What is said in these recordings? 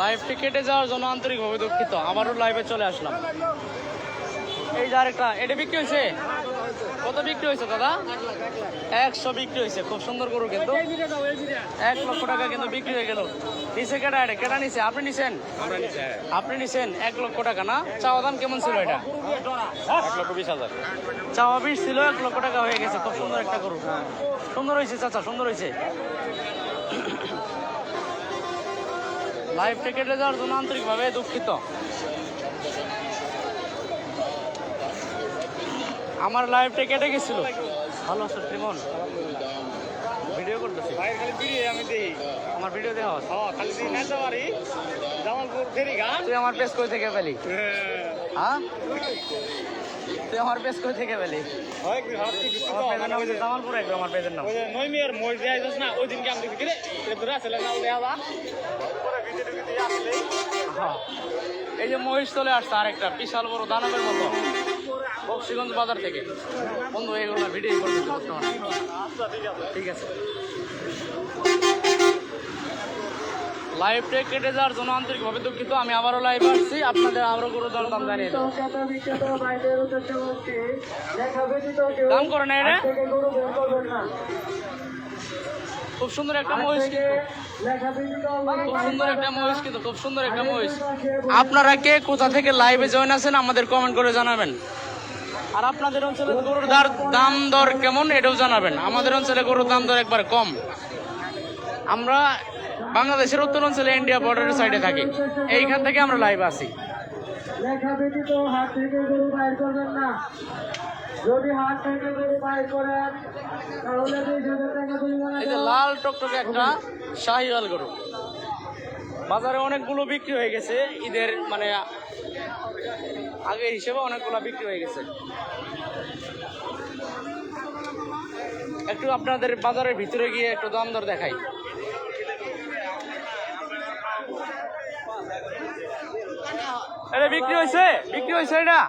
লাইভটি কেটে যাওয়ার জন্য আন্তরিকভাবে দুঃখিত। আবারও লাইভে চলে আসলাম। এই যে আরেকটা এটা বিক্রি হয়েছে? কত বিক্রি হয়েছে দাদা? একশো বিক্রি হয়েছে। খুব সুন্দর গরু কিন্তু। এক লক্ষ টাকা কিন্তু বিক্রি হয়ে গেল। নিচে কেটা এটা? কেটা নিছে? আপনি নিছেন? আপনি নিছেন? এক লক্ষ টাকা না? চাওয়া দাম কেমন ছিল এটা? এক লক্ষ বিশ হাজার। চাওয়া বিশ ছিল এক লক্ষ টাকা হয়ে গেছে। খুব সুন্দর একটা গরু। সুন্দর হয়েছে চাচা সুন্দর হয়েছে। লাইভটা কেটে যাওয়ার জন্য আন্তরিকভাবে দুঃখিত। আমার লাইভটা কেটে গেছিল। ভালো আছো ত্রিমন ভিডিও করতেছি। ভাই খালি বিড়ি আমি দিই আমার ভিডিও হচ্ছে। হ্যাঁ খালি দিই না যাওয়ারি জামালপুর ফেরি গান তুই আমার পেজ কই থেকে পেলি? হ্যাঁ? তুই আমার পেজ কই থেকে আমার জামালপুর একদম পেজের নাম। না ওই দিনকে আমি দেখি রে? তোরা আসলে দেয়া হ্যাঁ। এই যে মহিষ চলে আসছে আরেকটা বিশাল বড় দানবের মতো। বক্সিগঞ্জ বাজার থেকে। বন্ধু এগুলো ভিডিও ঠিক আছে ঠিক আছে লাইভটা কেটে যাওয়ার জন্য আন্তরিকভাবে দুঃখিত। আমি আবারও লাইভ আসছি। আপনাদের আবারও গরু দর দাম জানিয়ে দাম করে না এটা খুব সুন্দর একটা মহিষ কিন্তু। খুব সুন্দর একটা মহিষ কিন্তু, খুব সুন্দর একটা মহিষ। আপনারা কে কোথা থেকে লাইভে জয়েন আছেন আমাদের কমেন্ট করে জানাবেন। আর আপনাদের অঞ্চলে গরুর দাম দর কেমন, এটাও জানাবেন। আমাদের অঞ্চলে গরুর দাম দর একবার কম। আমরা বাংলাদেশের উত্তর অঞ্চলে ইন্ডিয়া বর্ডারের সাইডে থাকি। এইখান থেকে আমরা লাইভ আছি। লেখা ব্যতীত হাত থেকে গরু বাইর করবেন না। যদি হাত থেকে গরু বাইর করেন তাহলে দুই হাজার টাকা জরিমানা এই যে লাল টকটকে একটা শাহিওয়াল গরু। বাজারে অনেকগুলো বিক্রি হয়ে গেছে। ঈদের মানে আগে হিসেবে অনেকগুলো বিক্রি হয়ে গেছে। একটু আপনাদের বাজারের ভিতরে গিয়ে একটু দাম দর দেখাই। এটা বিক্রি হয়েছে বিক্রি হয়েছে এটা?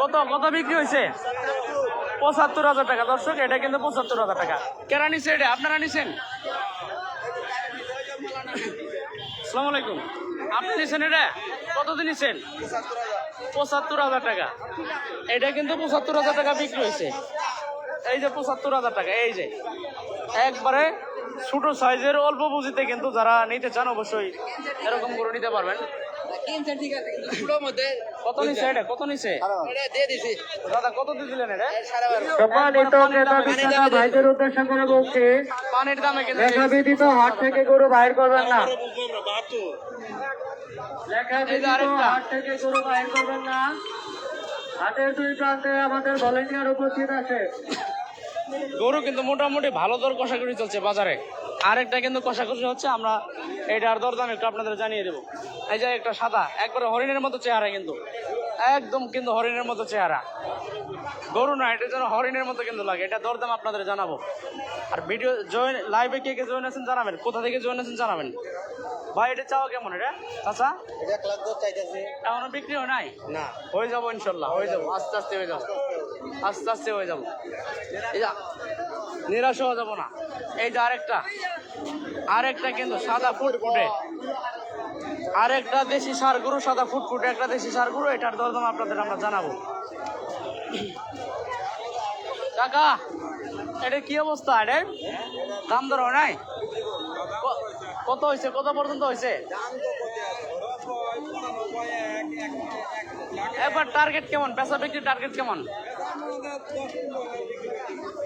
কত কত বিক্রি হয়েছে পঁচাত্তর হাজার টাকা। দর্শক এটা কিন্তু পঁচাত্তর হাজার টাকা। কেনা নিছে এটা? আপনারা নিছেন? আসসালামু আলাইকুম। আপনি নিছেন এটা? কতদিন নিছেন? পঁচাত্তর হাজার টাকা। এটা কিন্তু পঁচাত্তর হাজার টাকা বিক্রি হয়েছে এই যে পঁচাত্তর হাজার টাকা এই যে। একবারে ছোট সাইজের অল্প পুঁজিতে কিন্তু যারা নিতে চান অবশ্যই এরকম করে নিতে পারবেন। থেকে গরু বাইর করবেন না। লেখা এই যে ব্যতীত আরেকটা। হাত থেকে গরু বাইর করবেন না। হাতের দুই প্রান্তে আমাদের ভলেন্টিয়ার উপস্থিত আছে। গরু কিন্তু মোটামুটি ভালো দর কষাকষি চলছে বাজারে। আরেকটা কিন্তু কষাকষি হচ্ছে আমরা এটার দরদাম একটু আপনাদের জানিয়ে দেবো। এই যে একটা সাদা একবারে হরিণের মতো চেহারা কিন্তু। একদম কিন্তু হরিণের মতো চেহারা। গরু না এটা যেন হরিণের মতো কিন্তু লাগে এটা দরদাম আপনাদের জানাব। আর ভিডিও জয়েন লাইভে কে কে জয়েন আছেন জানাবেন? কোথা থেকে জয়েন আছেন জানাবেন? ভাই এটা চাও কেমন এটা? চাচা? এক লাখ দশ চাইতেছে। এখনও বিক্রি হয় নাই? না। হয়ে যাব ইনশাল্লাহ হয়ে যাব আস্তে আস্তে হয়ে যাব। আস্তে আস্তে হয়ে যাব। এই যা, নিরাশ হওয়া যাব না। এই যে আরেকটা আরেকটা কিন্তু সাদা ফুটফুটে আরেকটা দেশি সার গরু, সাদা ফুটফুটে একটা দেশি সার গরু, এটার দরদাম আপনাদের আমরা জানাব। কাকা, এটা কি অবস্থা এটা দাম হয় নাই? কত হয়েছে? কত পর্যন্ত হয়েছে? এবার টার্গেট কেমন? পেশা বিক্রির টার্গেট কেমন?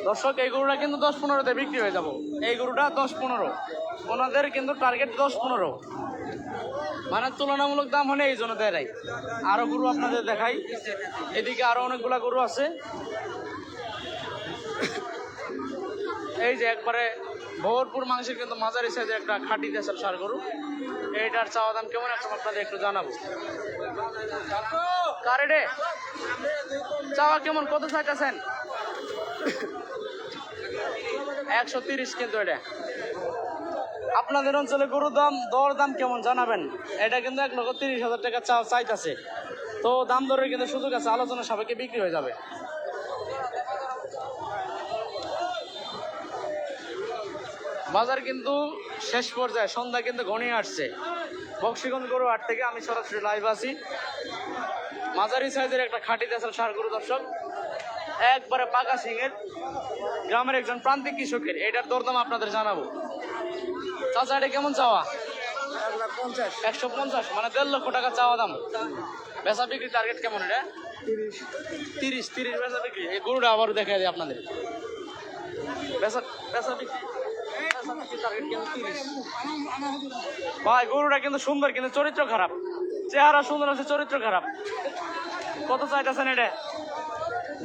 দর্শক, এই গরুটা কিন্তু দশ পনেরোতে বিক্রি হয়ে যাব। এই গরুটা দশ পনেরো। ওনাদের কিন্তু টার্গেট দশ পনেরো। মানে তুলনামূলক দাম হলে এই জন্য দেয় নাই। আরও গরু আপনাদের দেখাই। এদিকে আরও অনেকগুলা গরু আছে। এই যে একবারে ভরপুর মাংসের কিন্তু মাঝারি সাইজের একটা খাঁটি দেশের সার গরু। এইটার চাওয়া দাম কেমন এখন আপনাদের একটু জানাব। কারেডে? চাওয়া কেমন? কত চাইতেছেন একশো তিরিশ কিন্তু এটা। আপনাদের অঞ্চলে গরুর দাম, দর দাম কেমন জানাবেন? এটা কিন্তু এক লক্ষ তিরিশ হাজার টাকা চা চাইতেছে তো দাম দরের কিন্তু সুযোগ আছে, আলোচনা সাপেক্ষে বিক্রি হয়ে যাবে। বাজার কিন্তু শেষ পর্যায়ে, সন্ধ্যা কিন্তু ঘনিয়ে আসছে। বক্সিগঞ্জ গরু হাট থেকে আমি সরাসরি লাইভ আছি। মাঝারি সাইজের একটা খাঁটি দেশের সার গরু দর্শক। একবারে পাকা সিংয়ের গ্রামের একজন প্রান্তিক কৃষকের। এটার দরদাম আপনাদের জানাব। চাচা এটা কেমন চাওয়া? একশো পঞ্চাশ মানে দেড় লক্ষ টাকা চাওয়া দাম। বেচা বিক্রি টার্গেট কেমন এটা? তিরিশ। তিরিশ বেচা বিক্রি। এই গরুটা আবার দেখা যায় আপনাদের। বেচা বেচা বিক্রি ভাই গরুটা কিন্তু সুন্দর কিন্তু চরিত্র খারাপ। চেহারা সুন্দর আছে চরিত্র খারাপ। কত চাইতেছেন এটা?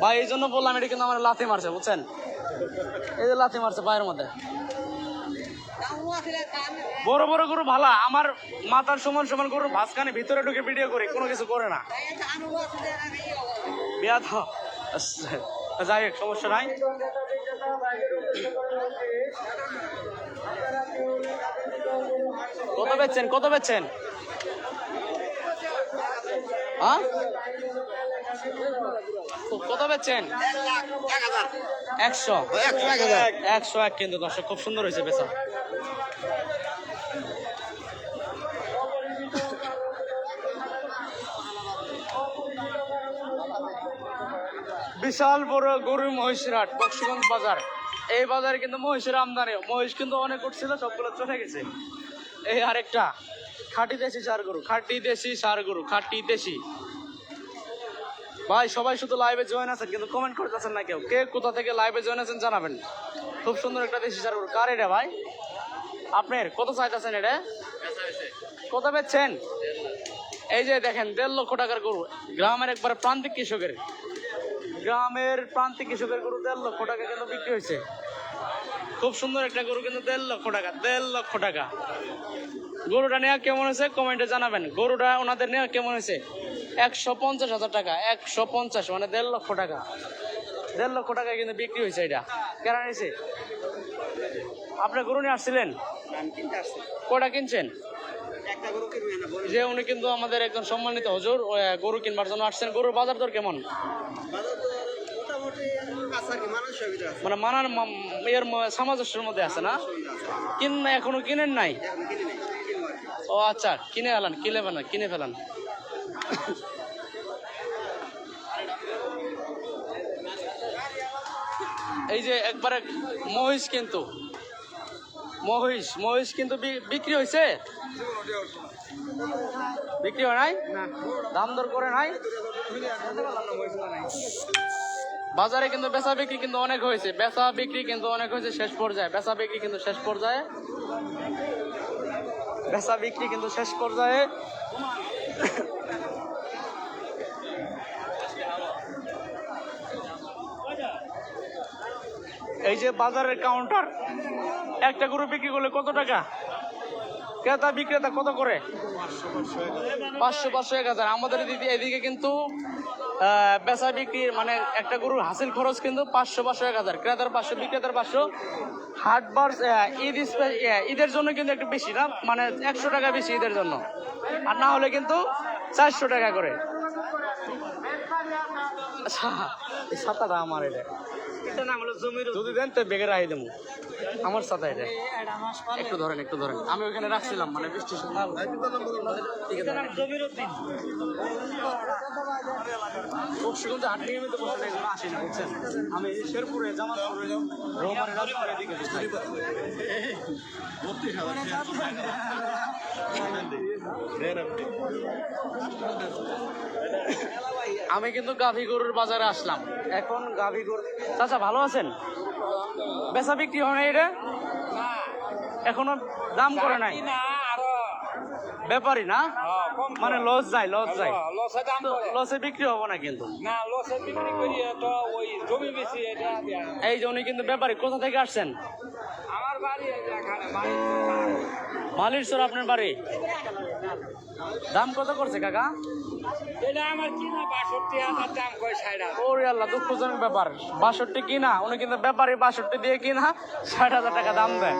ভাই এই জন্য বললাম এটা কিন্তু আমার লাথি মারছে বুঝছেন? এই যে লাথি মারছে পায়ের মধ্যে। বড় বড় গরু ভালা আমার মাথার সমান সমান গরু ভাসখানে ভিতরে ঢুকে ভিডিও করে কোনো কিছু করে না। বিয়া তো যাই হোক সমস্যা নাই। কত বেচছেন? কত বেচছেন? কত বেচছেন একশো। একশো এক কিন্তু, দর্শক, খুব সুন্দর হয়েছে বেচা। বিশাল বড় গরু মহিষের হাট, বক্সিগঞ্জ বাজার। এই বাজারে কিন্তু মহিষের আমদানি। মহিষ কিন্তু অনেক উঠছিল, সবগুলো চলে গেছে। এই আরেকটা। খাঁটি দেশি সার গরু, খাঁটি দেশি সার গরু, খাঁটি দেশি। ভাই, সবাই শুধু লাইভে জয়েন আছেন, কিন্তু কমেন্ট করতেছেন না কেউ। কে কোথা থেকে লাইভে জয়েন আছেন জানাবেন। খুব সুন্দর একটা দেশি সার গরু। কার এটা ভাই? আপনার? কত চাইতেছেন এটা? কত বেচছেন? এই যে দেখেন, দেড় লক্ষ টাকার গরু। গ্রামের একবার প্রান্তিক কৃষকের। গ্রামের প্রান্তিক কৃষকের গরু দেড় লক্ষ টাকা কিন্তু বিক্রি হয়েছে। খুব সুন্দর একটা গরু কিন্তু দেড় লক্ষ টাকা, দেড় লক্ষ টাকা। গরুটা নেওয়া কেমন হয়েছে? কমেন্টে জানাবেন। গরুটা ওনাদের নেওয়া কেমন হয়েছে? একশো পঞ্চাশ হাজার টাকা, একশো পঞ্চাশ মানে দেড় লক্ষ টাকা। দেড় লক্ষ টাকায় কিন্তু বিক্রি হয়েছে এটা। কেন হয়েছে? আপনি গরু নিয়ে আসছিলেন? কটা কিনছেন? যে উনি কিন্তু আমাদের একজন সম্মানিত হজুর গরু কিনবার জন্য আসছেন। গরুর বাজার দর কেমন? মানে মানার এর সামঞ্জস্যের মধ্যে আছে না? কিন এখনও কিনেন নাই? ও আচ্ছা কিনে ফেলান কিনে ফেলান কিনে ফেলান। এই যে একবারে মহিষ কিন্তু। মহিষ মহিষ কিন্তু বিক্রি হয়েছে বিক্রি হয় নাই? দাম দর করে নাই? বাজারে কিন্তু বেচা বিক্রি কিন্তু অনেক হয়েছে। বেচা বিক্রি কিন্তু অনেক হয়েছে শেষ পর্যায়ে। বেচা বিক্রি কিন্তু শেষ পর্যায়ে। বেচা বিক্রি কিন্তু শেষ পর্যায়ে। এই যে বাজারের কাউন্টার একটা গরু বিক্রি করলে কত টাকা? ক্রেতা বিক্রেতা কত করে? পাঁচশো পাঁচশো এক হাজার। আমাদের এদিকে কিন্তু বেচা বিক্রি মানে একটা গরুর হাসিল খরচ কিন্তু পাঁচশো পাঁচশো, এক হাজার। ক্রেতার পাঁচশো, বিক্রেতার পাঁচশো। হাট বার ঈদ ঈদের জন্য কিন্তু একটু বেশি না মানে একশো টাকা বেশি ঈদের জন্য। আর না হলে কিন্তু চারশো টাকা করে। আচ্ছা এই ছাতাটা আমার এটা। যদি দেন তো বেগে রাখি দেবো। আমার সাথে একটু ধরেন একটু ধরেন। আমি ওইখানে রাখছিলাম মানে বৃষ্টি বক্সিগঞ্জে আমি শেরপুরে জামালপুরে রোমারে বসে। আমি কিন্তু গাভী গরুর বাজারে আসলাম। এখন গাভী গরু চাচা, ভালো আছেন? বেচা বিক্রি হয় না এটা এখনও দাম করে নাই? ব্যাপারই না? মানে লস যায় লস যায়। লসে লসে বিক্রি হব না কিন্তু। না লসে বিক্রি করি তো ওই জমি বেশি এটা এই যে উনি কিন্তু ব্যাপারী কোথা থেকে আসছেন? আমার বাড়ি এটা এখানে বাড়ি। মালির সর আপনার বাড়ি? দাম কত করছে কাকা? এটা আমার কিনা বাষট্টি হাজার দাম ষাট ওরে আল্লাহ দুঃখজনক ব্যাপার। বাষট্টি কিনা? উনি কিন্তু ব্যাপারী বাষট্টি দিয়ে কিনা ষাট হাজার টাকা দাম দেয়।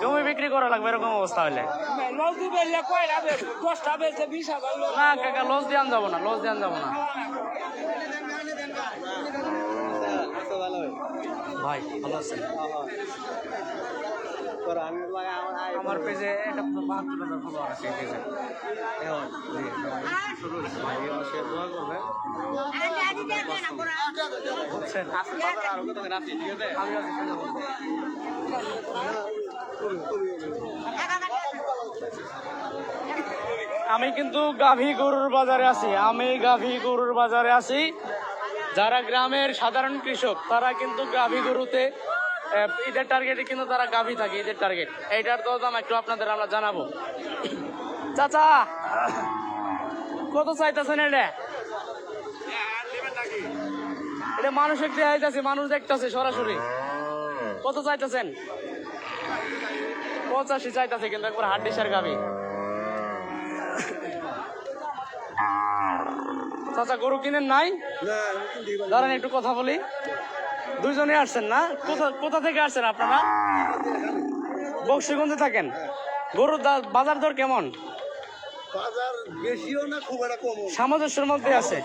জমি বিক্রি করা লাগবে এরকম অবস্থা হলে। লোক না কাকা লস দিয়ে যাব না লস দিয়ে যাব না। ভাই ভালো আছেন? আমার পেজে এটা বাহাত্তর হাজার ফলোয়ার আছে এই পেজে। এখন শুরু হয়েছে ভাই এই মাসে দোয়া করবে। বুঝছেন? আমি। আমি কিন্তু গাভী গরুর বাজারে আছি। আমি গাভী গরুর বাজারে আছি। যারা গ্রামের সাধারণ কৃষক, তারা কিন্তু গাভী গরুতে ঈদের টার্গেটে কিন্তু তারা গাভী থাকে, ঈদের টার্গেট এইটার তো দাম একটু আপনাদের আমরা জানাব। চাচা, কত চাইতেছেন এটা? এটা মানুষ একটু মানুষ দেখতেছে সরাসরি। কত চাইতেছেন? পঁচাশি চাইতেছে কিন্তু একবার হাট ডিসার গাভী চাচা গরু কিনেন নাই? দাঁড়ান একটু কথা বলি। দুইজনে আসছেন না? কোথা কোথা থেকে আসছেন আপনারা? বক্সিগঞ্জে থাকেন। গরুর বাজার দর কেমন? বাজার বেশিও না খুব একটা কমও সামঞ্জস্যের মধ্যে আছে।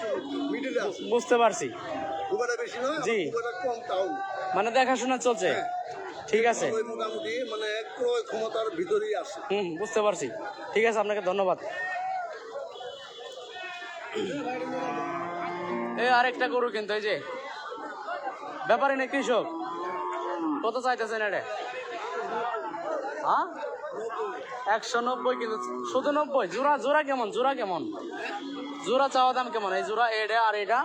বুঝতে পারছি। খুব একটা বেশি নয় জি। খুব একটা কম তাও। মানে দেখাশোনা চলছে। ঠিক আছে। মোটামুটি মানে ক্রয় ক্ষমতার ভিতরেই আছে। হুম বুঝতে পারছি। ঠিক আছে আপনাকে ধন্যবাদ। এই আরেকটা গরু কিন্তু এই যে। ব্যাপারে না কৃষক। কত চাইতেছেন এটা? হ্যাঁ? একশো নব্বই কিন্তু শুধু নব্বই? জোড়া জোড়া কেমন? জোড়া কেমন? জোড়া চাওয়া দাম কেমন? এই জোড়া এটা আর এটা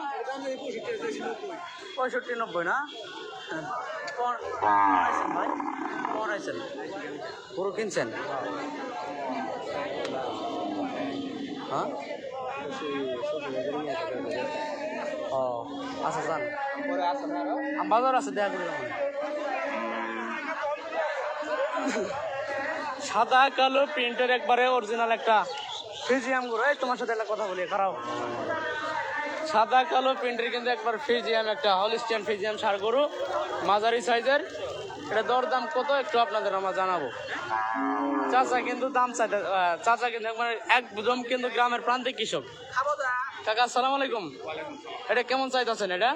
পঁয়ষট্টি নব্বই না? গরু কিনছেন? হ্যাঁ? ও আচ্ছা যান। বাজার আছে দেখা সাদা, কালো, প্রিন্টের একবারে অরিজিনাল একটা ফিজিয়াম এই তোমার সাথে একটা কথা বলি, খারাপ। সাদা, কালো প্রিন্টের কিন্তু একবার ফিজিয়াম একটা হলিস্টিয়ান ফিজিয়াম সার গরু। মাঝারি সাইজের। এটা দরদাম কত একটু আপনাদের আমরা জানাব। চাচা কিন্তু দাম চাইতে চাচা কিন্তু একবার একদম কিন্তু গ্রামের প্রান্তিক কৃষক। কাকা, আসসালামু আলাইকুম। এটা কেমন চাইতেছেন এটা?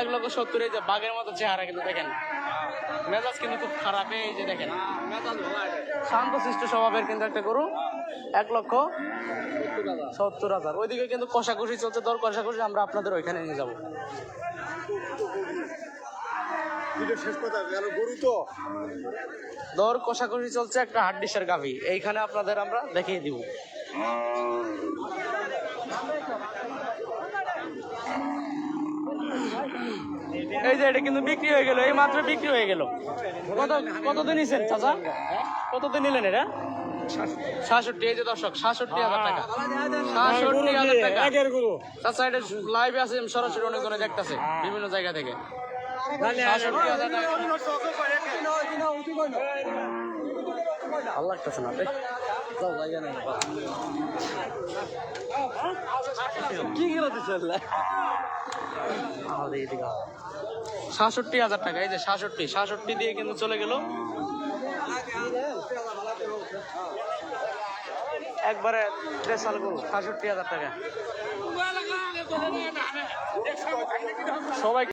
এক লক্ষ সত্তর, এই যে বাঘের মতো চেহারা কিন্তু দেখেন। মেজাজ কিন্তু খুব খারাপ, এই যে দেখেন। শান্ত, শিষ্ট স্বভাবের কিন্তু একটা গরু। এক লক্ষ সত্তর হাজার। ওইদিকে কিন্তু কষাকষি চলছে দর কষাকষি আমরা আপনাদের ওইখানে নিয়ে যাব। দর কষাকষি চলছে একটা হাট ডিশের গাভি। এইখানে আপনাদের আমরা দেখিয়ে দিব। এই যে এটা কিন্তু বিক্রি হয়ে গেল এই মাত্র বিক্রি হয়ে গেল। কত কত দিন নিছেন চাচা? কত দিন নিলেন এটা? সাতষট্টি এই যে দর্শক সাতষট্টি হাজার টাকা। সাতষট্টি হাজার টাকা। চাচা এটা লাইভে আছে সরাসরি অনেকজনে দেখতেছে বিভিন্ন জায়গা থেকে। সাতষট্টি হাজার টাকা। ভালো লাগতেছে না যাও জায়গা নেই কি গেল সাতষট্টি হাজার টাকা এই যে সাতষট্টি সাতষট্টি দিয়ে কিন্তু চলে গেল। একবারে দেশাল গরু সাতষট্টি হাজার টাকা। সবাই